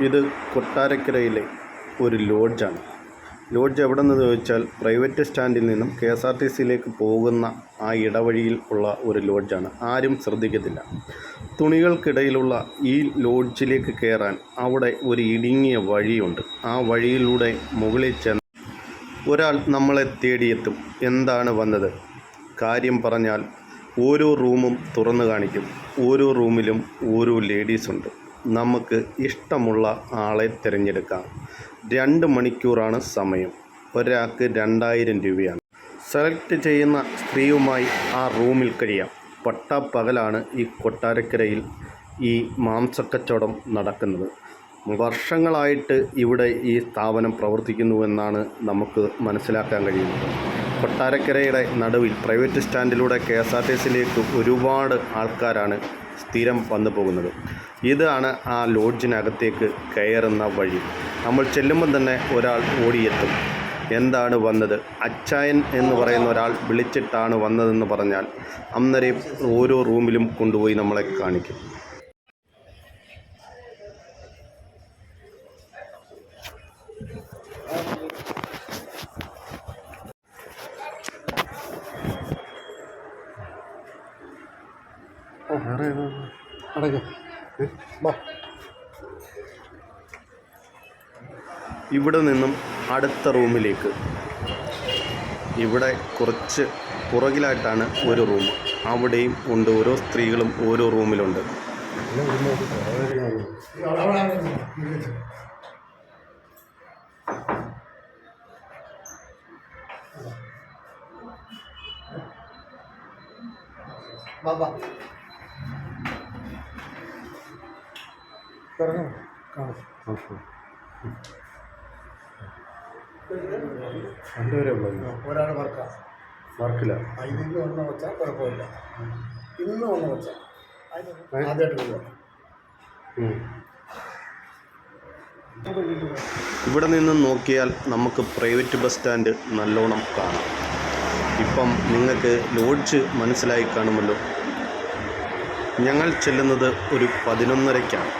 ഇത് കൊട്ടാരക്കരയിലെ ഒരു ലോഡ്ജാണ്. ലോഡ്ജ് എവിടെന്ന് ചോദിച്ചാൽ പ്രൈവറ്റ് സ്റ്റാൻഡിൽ നിന്നും കെ എസ് ആർ ടി സിയിലേക്ക് പോകുന്ന ആ ഇടവഴിയിൽ ഉള്ള ഒരു ലോഡ്ജാണ്. ആരും ശ്രദ്ധിക്കത്തില്ല. തുണികൾക്കിടയിലുള്ള ഈ ലോഡ്ജിലേക്ക് കയറാൻ അവിടെ ഒരു ഇടുങ്ങിയ വഴിയുണ്ട്. ആ വഴിയിലൂടെ മുകളിൽ ചെന്ന് ഒരാൾ നമ്മളെ തേടിയെത്തും. എന്താണ് വന്നത്? കാര്യം പറഞ്ഞാൽ ഓരോ റൂമും തുറന്നു കാണിക്കും. ഓരോ റൂമിലും ഓരോ ലേഡീസ് ഉണ്ട്. നമുക്ക് ഇഷ്ടമുള്ള ആളെ തിരഞ്ഞെടുക്കാം. രണ്ട് മണിക്കൂറാണ് സമയം. ഒരാൾക്ക് രണ്ടായിരം രൂപയാണ്. സെലക്ട് ചെയ്യുന്ന സ്ത്രീയുമായി ആ റൂമിൽ കഴിയാം. പട്ടാപ്പകലാണ് ഈ കൊട്ടാരക്കരയിൽ ഈ മാംസക്കച്ചവടം നടക്കുന്നത്. വർഷങ്ങളായിട്ട് ഇവിടെ ഈ സ്ഥാപനം പ്രവർത്തിക്കുന്നുവെന്നാണ് നമുക്ക് മനസ്സിലാക്കാൻ കഴിയുന്നത്. കൊട്ടാരക്കരയുടെ നടുവിൽ പ്രൈവറ്റ് സ്റ്റാൻഡിലൂടെ കെ എസ് ആർ ടി ഒരുപാട് ആൾക്കാരാണ് സ്ഥിരം വന്നു പോകുന്നത് ഇതാണ് ആ ലോഡ്ജിനകത്തേക്ക് കയറുന്ന വഴി. നമ്മൾ ചെല്ലുമ്പോൾ തന്നെ ഒരാൾ ഓടിയെത്തും. എന്താണ് വന്നത്? അച്ചായൻ എന്ന് പറയുന്ന ഒരാൾ വിളിച്ചിട്ടാണ് വന്നതെന്ന് പറഞ്ഞാൽ അന്നേരം ഓരോ റൂമിലും കൊണ്ടുപോയി നമ്മളെ കാണിക്കും. അടയ്ക്ക്. വാ ഇവിടെ നിന്നും അടുത്ത റൂമിലേക്ക്. ഇവിടെ കുറച്ച് പുറകിലായിട്ടാണ് ഒരു റൂം. അവിടെയും ഉണ്ട് ഓരോ സ്ത്രീകളും ഓരോ റൂമിലുണ്ട്. വാ. വാ ഇറങ്ങ്. കാണാം രണ്ടുപേരെ ഒരാൾ വർക്കാണ് വർക്കില്ല ഇന്ന് വന്ന വെച്ചാൽ കുഴപ്പമില്ല. ഇന്ന് വന്ന വെച്ചാൽ ആദ്യമായിട്ട് വരിക ഇവിടെ നിന്ന് നോക്കിയാൽ നമുക്ക് പ്രൈവറ്റ് ബസ് സ്റ്റാൻഡ് നല്ലോണം കാണാം. ഇപ്പം നിങ്ങൾക്ക് ലോഡ്ജ് മനസ്സിലായി കാണുമല്ലോ. ഞങ്ങൾ ചെല്ലുന്നത് ഒരു പതിനൊന്നരയ്ക്കാണ്.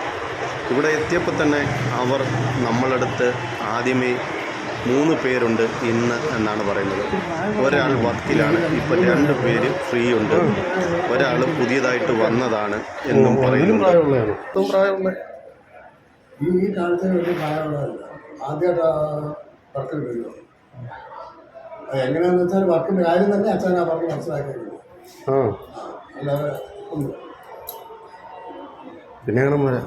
ഇവിടെ എത്തിയപ്പോൾ തന്നെ അവർ നമ്മളടുത്ത് ആദ്യമേ മൂന്ന് പേരുണ്ട് ഇന്ന് എന്നാണ് പറയുന്നത്. ഒരാൾ വർക്കിലാണ് ഇപ്പോൾ രണ്ട് പേര് ഫ്രീ ഉണ്ട്. ഒരാൾ പുതിയതായിട്ട് വന്നതാണ് എന്നും പറയുന്നുണ്ട്. ഈ ഈ കാലത്തിന് വലിയ പ്രായമുള്ളതല്ല. ആദ്യമായിട്ട് വർക്കിൽ വരിക അത് എങ്ങനെയാണെന്ന് വെച്ചാൽ വർക്കിന്റെ കാര്യം തന്നെ അച്ഛൻ ആ പറഞ്ഞ് മനസ്സിലാക്കിയിരുന്നു. അല്ലാതെ പിന്നെ വരാം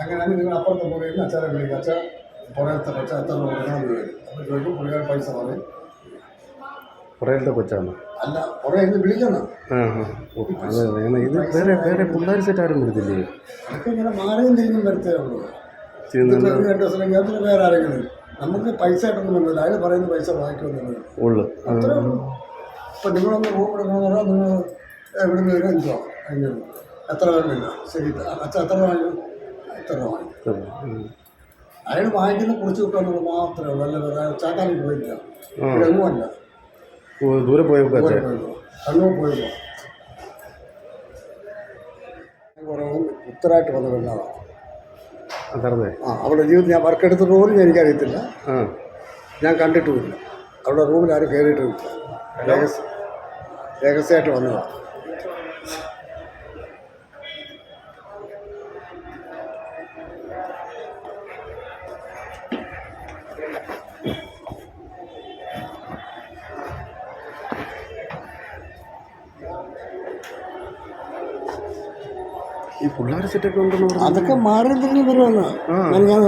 അങ്ങനെയാണ് നിങ്ങൾ അപ്പുറത്തെ മുറിയിൽ അച്ഛനെ വിളിക്കുക അച്ഛൻ പുറത്തെ കൊച്ച എത്ര കൊടുക്കണം വരും അപ്പോൾ ചോദിക്കും പുള്ളിക്കാർ പൈസ പറയും. പുറയിലത്തെ കൊച്ചാണ്. അല്ല പുറകെ ഇന്ന് വിളിക്കണം. അത് വേണം ഇത് വേറെ വേറെ പിള്ളേർ സെറ്റ് ആരും വരുന്നില്ലേ അതൊക്കെ ഇങ്ങനെ മാറിയും തിരിഞ്ഞും വരത്തേ ഉള്ളൂ രണ്ട് ദിവസം പിന്നെ വേറെ ആരെങ്കിലും നമുക്ക് പൈസ ആയിട്ടൊന്നും വന്നില്ല. അതിൽ പറയുന്ന പൈസ വാങ്ങിക്കുമെന്നുള്ളത് ഉള്ളു. അത്രേ ഇപ്പം നിങ്ങളൊന്ന് റൂം എടുക്കണമെന്ന് പറഞ്ഞാൽ നിങ്ങൾ എവിടുന്ന് വരും എന്തോ അതിന് എത്ര വേണ്ടില്ല ശരി അച്ഛൻ എത്ര വാങ്ങിക്കും വാങ്ങിക്കും അയാൾ വാങ്ങിക്കുന്ന കുറിച്ച് കിട്ടുമെന്നുള്ളത് മാത്രമേ ഉള്ളൂ. അല്ല വേറെ ചാക്കാനിക്ക് പോയില്ല. എങ്ങുമല്ല ദൂരെ പോയല്ലോ കണ്ണൂർ പോയല്ലോ കുറവും ഉത്തരമായിട്ട് വന്ന പെണ്ണാളാണ് ആ അവളുടെ ജീവിതം ഞാൻ വർക്ക് എടുത്തിട്ട് പോലും എനിക്കറിയത്തില്ല. ഞാൻ കണ്ടിട്ടുമില്ല. അവളുടെ റൂമിൽ ആരും കയറിയിട്ടുമില്ല രഹസ്യ രഹസ്യമായിട്ട് വന്നതാണ് ഈ പിള്ളേർ സെറ്റൊക്കെ ഉണ്ടെന്ന് പറഞ്ഞു അതൊക്കെ മാറി തിരിഞ്ഞ് വരുമെന്ന് ഞാൻ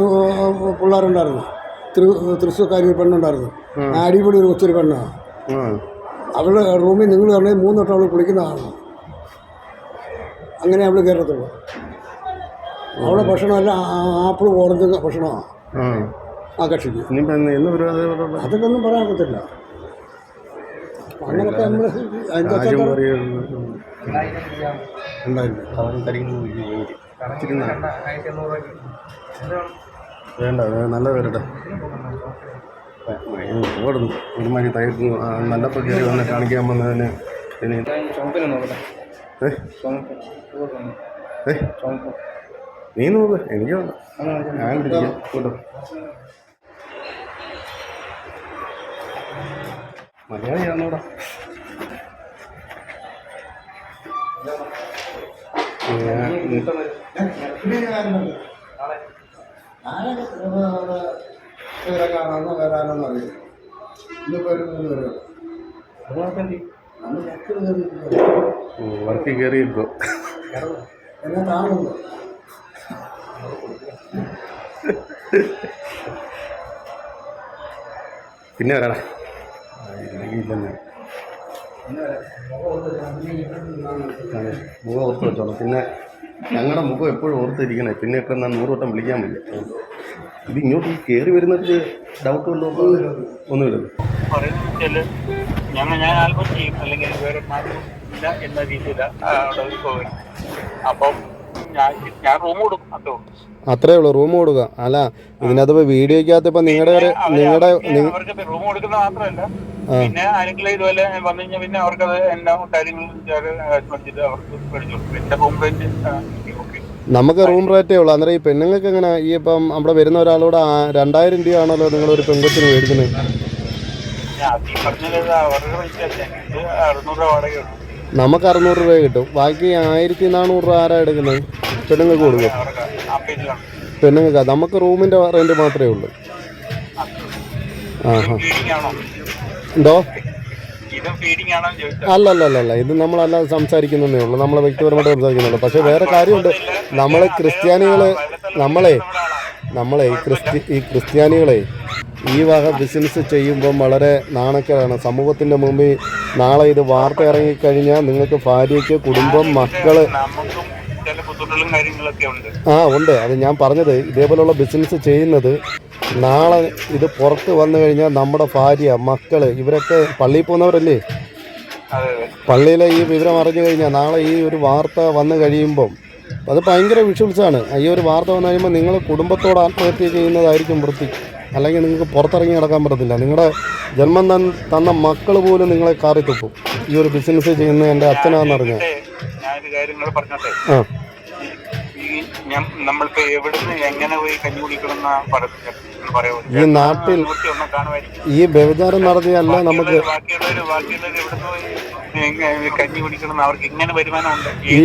പിള്ളേരുണ്ടായിരുന്നു. തൃ തൃശ്ശൂർക്കാരി പെണ്ണുണ്ടായിരുന്നു. അടിപൊളി ഒരു കൊച്ചൊരു പെണ്ണാണ് അവളുടെ റൂമിൽ നിങ്ങൾ പറഞ്ഞാൽ മൂന്ന് തൊട്ട് അവൾ കുളിക്കുന്നതാണ് അങ്ങനെ അവൾ കയറത്തുള്ളൂ. അവളുടെ ഭക്ഷണമല്ല ആപ്പിൾ ഓറഞ്ച് ഭക്ഷണമാണ് ആ ആ കക്ഷിക്ക് ഇനിയിപ്പോൾ എന്ന് ഒന്നും പറയാൻ പറ്റില്ല അങ്ങനൊക്കെ നമ്മൾ വേണ്ട നല്ല വരട്ടെ ഓടുന്നു. ഒരുമാതിരി തയ്ക്കുന്നു നല്ല കയറി വന്ന് കാണിക്കാൻ വന്നതിന് ഇനി ഏ? ഏ? നീ നോക്ക് എനിക്ക് വേണ്ട. ഞാൻ കേട്ടോ. മലയാളിയാണോടാ വേറെ കാണാമെന്നോ വരാനൊന്നും അറിയില്ല ഇന്നിപ്പോൾ ഒരു മൂന്ന് പേര് നമ്മൾ ചക്കര കയറി വർക്ക് കയറിയിരിക്കോ എന്നെ കാണുന്നുണ്ടോ പിന്നെ വരാടാ. അതെ മുഖം ഓർത്ത് വെച്ചോളൂ. പിന്നെ ഞങ്ങളുടെ മുഖം എപ്പോഴും ഓർത്തിരിക്കണേ. പിന്നെ ഇപ്പം എന്നാൽ നൂറ് വട്ടം വിളിക്കാൻ പറ്റില്ല. ഇത് ഇങ്ങോട്ട് ഈ കയറി വരുന്നത് ഡൗട്ട് വല്ലതും ഒന്നുമില്ല ഞങ്ങൾ ഞാൻ ആൽബം ചെയ്യും. അല്ലെങ്കിൽ വേറെ ഇല്ല എന്ന രീതിയിലാണ് അവിടെ പോകുന്നത് അപ്പം ഞാൻ ഞാൻ അത്രേ ഉള്ളൂ. റൂം കൊടുക്കുക. അല്ല ഇതിനകത്ത് വീഡിയോക്കകത്ത് ഇപ്പൊ നിങ്ങളുടെ നിങ്ങളുടെ റൂം കൊടുക്കുന്ന മാത്രമല്ല പിന്നെ ആരെങ്കിലും ഇതുപോലെ വന്നു കഴിഞ്ഞാൽ പിന്നെ അവർക്ക് അത് എല്ലാ കാര്യങ്ങളും ചെയ്ത് അവർക്ക് മേടിച്ചു കൊടുക്കും എന്റെ റൂം റേറ്റ് നമുക്ക് റൂം റേറ്റേ ഉള്ളൂ. അന്നേരം ഈ പെണ്ണുങ്ങൾക്ക് എങ്ങനെ? ഈ ഇപ്പം അവിടെ വരുന്ന ഒരാളോട് രണ്ടായിരം രൂപയാണല്ലോ ഒരു പെൺകൊച്ചിന് മേടിക്കുന്നത്? നമുക്ക് അറുന്നൂറ് രൂപ കിട്ടും. ബാക്കി ആയിരത്തി നാനൂറ് രൂപ ആരാ എടുക്കുന്നത്? പെണ്ണുങ്ങൾക്ക് കൊടുക്കും. പെണ്ണുങ്ങൾക്ക് നമുക്ക് റൂമിന്റെ റെന്റ് മാത്രമേ ഉള്ളൂ. ആഹാ. എന്തോ? അല്ല അല്ല അല്ല അല്ല ഇത് നമ്മളല്ലാതെ സംസാരിക്കുന്നതേ ഉള്ളൂ. നമ്മൾ വ്യക്തിപരമായിട്ട് സംസാരിക്കുന്നുള്ളൂ പക്ഷേ വേറെ കാര്യമുണ്ട്. നമ്മൾ ക്രിസ്ത്യാനികളെ നമ്മളെ നമ്മളെ ഈ ക്രിസ്ത്യ ഈ ക്രിസ്ത്യാനികളെ ഈ വക ബിസിനസ് ചെയ്യുമ്പം വളരെ നാണക്കേടാണ്. സമൂഹത്തിന്റെ മുമ്പിൽ നാളെ ഇത് വാർത്ത ഇറങ്ങിക്കഴിഞ്ഞാൽ നിങ്ങൾക്ക് ഭാര്യയ്ക്ക് കുടുംബം മക്കൾ ആ ഉണ്ട്. അത് ഞാൻ പറഞ്ഞത് ഇതേപോലുള്ള ബിസിനസ് ചെയ്യുന്നത് നാളെ ഇത് പുറത്ത് വന്നു കഴിഞ്ഞാൽ നമ്മുടെ ഭാര്യ മക്കൾ ഇവരൊക്കെ പള്ളിയിൽ പോകുന്നവരല്ലേ? പള്ളിയിലെ ഈ വിവരം അറിഞ്ഞു കഴിഞ്ഞാൽ നാളെ ഈ ഒരു വാർത്ത വന്നു കഴിയുമ്പം അത് ഭയങ്കര വിഷ്വൽസാണ്. ഈ ഒരു വാർത്ത വന്നു കഴിയുമ്പോൾ നിങ്ങൾ കുടുംബത്തോട് ആത്മഹത്യ ചെയ്യുന്നതായിരിക്കും വൃത്തി. അല്ലെങ്കിൽ നിങ്ങൾക്ക് പുറത്തിറങ്ങി നടക്കാൻ പറ്റത്തില്ല. നിങ്ങളുടെ ജന്മം തന്ന മക്കൾ പോലും നിങ്ങളെ കാറി തുപ്പും. ഈ ഒരു ബിസിനസ് ചെയ്യുന്ന എന്റെ അച്ഛനാണെന്നറിഞ്ഞാൽ ആ. നമ്മളിപ്പോ എവിടുന്ന് എങ്ങനെ പോയി കഞ്ഞി കുടിക്കണം എന്നാ ഈ നാട്ടിൽ ഈ വ്യഭിചാരം നടത്തിയല്ല നമുക്ക് ഈ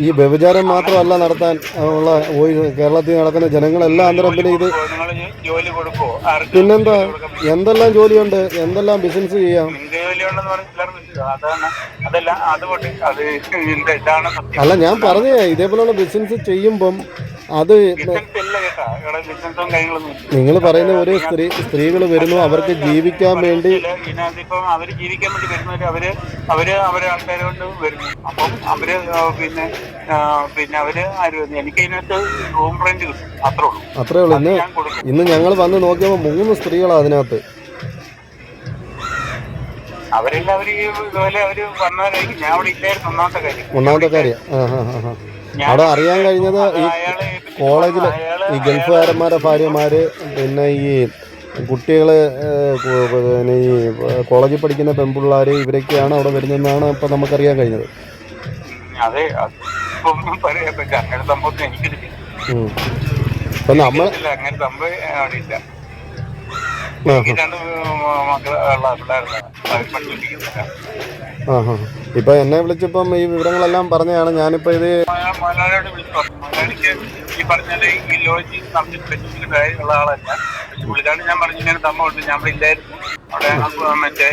ഈ വ്യഭിചാരം മാത്രമല്ല നടത്താൻ ഉള്ള കേരളത്തിൽ നടക്കുന്ന ജനങ്ങളെല്ലാം അന്തരം പിന്നെ ഇത് പിന്നെന്താ? എന്തെല്ലാം ജോലിയുണ്ട്? എന്തെല്ലാം ബിസിനസ് ചെയ്യാം? ജോലിയുണ്ടെന്ന് പറഞ്ഞാൽ അതാണ് അതല്ല അതുകൊണ്ട് അത് ഇതാണ് സത്യം. അല്ല ഞാൻ പറഞ്ഞേ ഇതേപോലുള്ള ബിസിനസ് ചെയ്യുമ്പം അത് നിങ്ങൾ പറയുന്ന ഒരു സ്ത്രീ സ്ത്രീകൾ വരുന്നു അവർക്ക് ജീവിക്കാൻ വേണ്ടി ഇതിനകത്തിപ്പം അവർ ജീവിക്കാൻ വേണ്ടി വരുന്നവര് അവർ അവർ അവരെ ആൾക്കാരെ കൊണ്ട് വരുന്നു. അപ്പം അവർ പിന്നെ പിന്നെ അവർ ആരും എനിക്ക് ഇതിനകത്ത് റൂം റെന്റ് കിട്ടും. അത്രേ ഉള്ളൂ. അത്രേ ഉള്ളൂ. ഇന്ന് ഇന്ന് ഞങ്ങൾ വന്ന് നോക്കിയപ്പോൾ മൂന്ന് സ്ത്രീകളാണ് അതിനകത്ത്. അവരെല്ലാവരും ഈ ഇതുപോലെ അവർ വന്നവരായിരിക്കും ഞാൻ അവിടെ ഇല്ലായിരുന്നു ഒന്നാമത്തെ കാര്യം. ഒന്നാമത്തെ കാര്യം. അവിടെ അറിയാൻ കഴിഞ്ഞത് ഈ കോളേജിൽ ഈ ഗൾഫുകാരന്മാരെ ഭാര്യമാര് പിന്നെ ഈ കുട്ടികൾ പിന്നെ ഈ കോളേജിൽ പഠിക്കുന്ന പെൺപിള്ളേർ ഇവരൊക്കെയാണ് അവിടെ വരുന്നതെന്നാണ് ഇപ്പം നമുക്കറിയാൻ കഴിഞ്ഞത്. അതെ അതൊന്നും പറയാൻ പറ്റില്ല. അങ്ങനെ സംഭവം. ഇപ്പം നമ്മൾ അങ്ങനെ സംഭവം അവിടെ ഇല്ല. രണ്ട് ഹാ എന്നെ വിളിച്ചപ്പം ഈ വിവരങ്ങളെല്ലാം പറഞ്ഞതാണ്. ഞാനിപ്പോ ഇത് മലയാ- മലയാളിയോട് വിളിച്ചു പറഞ്ഞു മലയാളിക്ക് ഈ ഈ ലോജി നടത്തി ഉള്ള ആളല്ല. പുള്ളിക്കാരൻ ഞാൻ പറഞ്ഞു ഇങ്ങനെ ഞാൻ ഇല്ലായിരുന്നു. അവിടെ മറ്റേ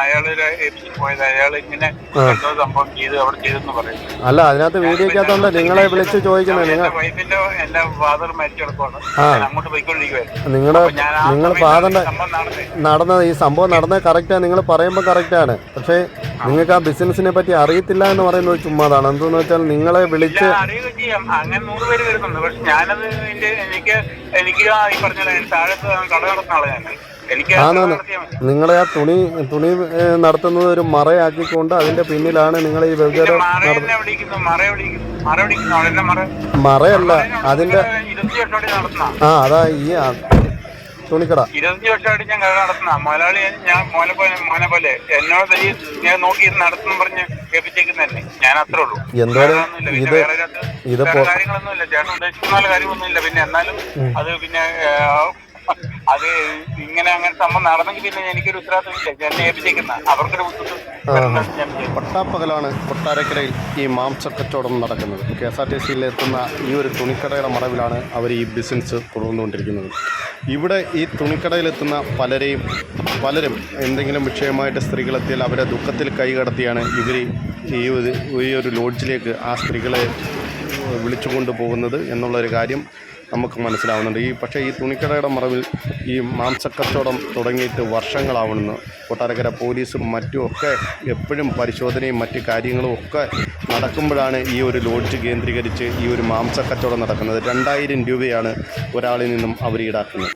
അയാൾ ഏൽപ്പിച്ചിട്ട് പോയത്. അയാൾ ഇങ്ങനെ എന്തോ സംഭവം ചെയ്ത് അവിടെ ചെയ്തെന്ന് പറയും അല്ല അതിനകത്ത് വീഡിയോക്കകത്തുണ്ട്. നിങ്ങളെ വിളിച്ച് ചോദിക്കുന്നത് നിങ്ങൾ വൈഫിന്റെ എന്റെ ഫാദർ മരിച്ചു കിടക്കുവാണ്. അങ്ങോട്ട് പോയിക്കൊണ്ടിരിക്കുവായിരുന്നു. നിങ്ങളുടെ നിങ്ങൾ ഫാദറിന്റെ നടന്നത് ഈ സംഭവം നടന്നത് കറക്റ്റാണ് നിങ്ങൾ പറയുമ്പോൾ കറക്റ്റാണ് പക്ഷേ നിങ്ങൾക്ക് ആ ബിസിനസിനെ പറ്റി അറിയത്തില്ല എന്ന് പറയുന്നത് ചുമ്മാതാണ്. എന്തെന്ന് വെച്ചാൽ നിങ്ങളെ വിളിച്ച് ചെയ്യാം. അങ്ങനെ നൂറ് പേര് വരുന്നുണ്ട്. പക്ഷെ ഞാനത് എനിക്ക് എനിക്ക് ഈ പറഞ്ഞ പോലെ താഴെ കട നടത്തുന്ന ആളെ ഞാൻ. എനിക്ക് ആ കട ആന്നാന്ന്. നടത്തിയാൽ മതി. നിങ്ങളെ ആ തുണി തുണി നടത്തുന്നത് ഒരു മറയാക്കിക്കൊണ്ട് അതിന്റെ പിന്നിലാണ് നിങ്ങൾ ഈ അവിടെ മറയല്ല അതിന്റെ ഇരുപത്തി ആ അതാ ഈ തുണിക്കട. ഇരുപത്തഞ്ച് വർഷമായിട്ട് ഞാൻ കട നടത്തുന്ന. മുതലാളി ഞാൻ മോനെ പോലെ മോനെ പോലെ എന്നോട് ഈ ഞാൻ നോക്കി നടത്തുന്നു പറഞ്ഞ് ഏൽപ്പിച്ചേക്കുന്ന ഞാൻ അത്രേ ഉള്ളൂ. ഇത് ഇത് കാര്യങ്ങളൊന്നുമില്ല. ചേട്ടൻ ഉദ്ദേശിക്കുന്ന കാര്യമൊന്നുമില്ല. പിന്നെ എന്നാലും അത് പിന്നെ അത് ഇങ്ങനെ അങ്ങനെ സംഭവം നടന്നെങ്കിൽ പിന്നെ എനിക്കൊരു ഉത്തരവാദിത്തമില്ല ഞാൻ ഏൽപ്പിച്ചേക്കുന്ന. അവർക്കൊരു. പട്ടാപ്പകലാണ് കൊട്ടാരക്കരയിൽ ഈ മാംസക്കച്ചവടം നടക്കുന്നത്. കെ എസ് ആർ ടി സിയിൽ എത്തുന്ന ഈ ഒരു തുണിക്കടയുടെ മറവിലാണ് അവർ ഈ ബിസിനസ് തുടർന്നുകൊണ്ടിരിക്കുന്നത്. ഇവിടെ ഈ തുണിക്കടയിലെത്തുന്ന പലരെയും പലരും എന്തെങ്കിലും വിഷയമായിട്ട് സ്ത്രീകളെത്തിയാൽ അവരെ ദുഃഖത്തിൽ കൈകടത്തിയാണ് ഇവർ ഈ ഒരു ഈ ഒരു ലോഡ്ജിലേക്ക് ആ സ്ത്രീകളെ വിളിച്ചു കൊണ്ടുപോകുന്നത് എന്നുള്ളൊരു കാര്യം നമുക്ക് മനസ്സിലാവുന്നുണ്ട്. ഈ പക്ഷേ ഈ തുണിക്കടയുടെ മറവിൽ ഈ മാംസക്കച്ചവടം തുടങ്ങിയിട്ട് വർഷങ്ങളാവണമെന്ന് കൊട്ടാരക്കര പോലീസും മറ്റും ഒക്കെ എപ്പോഴും പരിശോധനയും മറ്റ് കാര്യങ്ങളും ഒക്കെ നടക്കുമ്പോഴാണ് ഈ ഒരു ലോഡ്ജ് കേന്ദ്രീകരിച്ച് ഈ ഒരു മാംസക്കച്ചവടം നടക്കുന്നത്. രണ്ടായിരം രൂപയാണ് ഒരാളിൽ നിന്നും അവർ ഈടാക്കുന്നത്.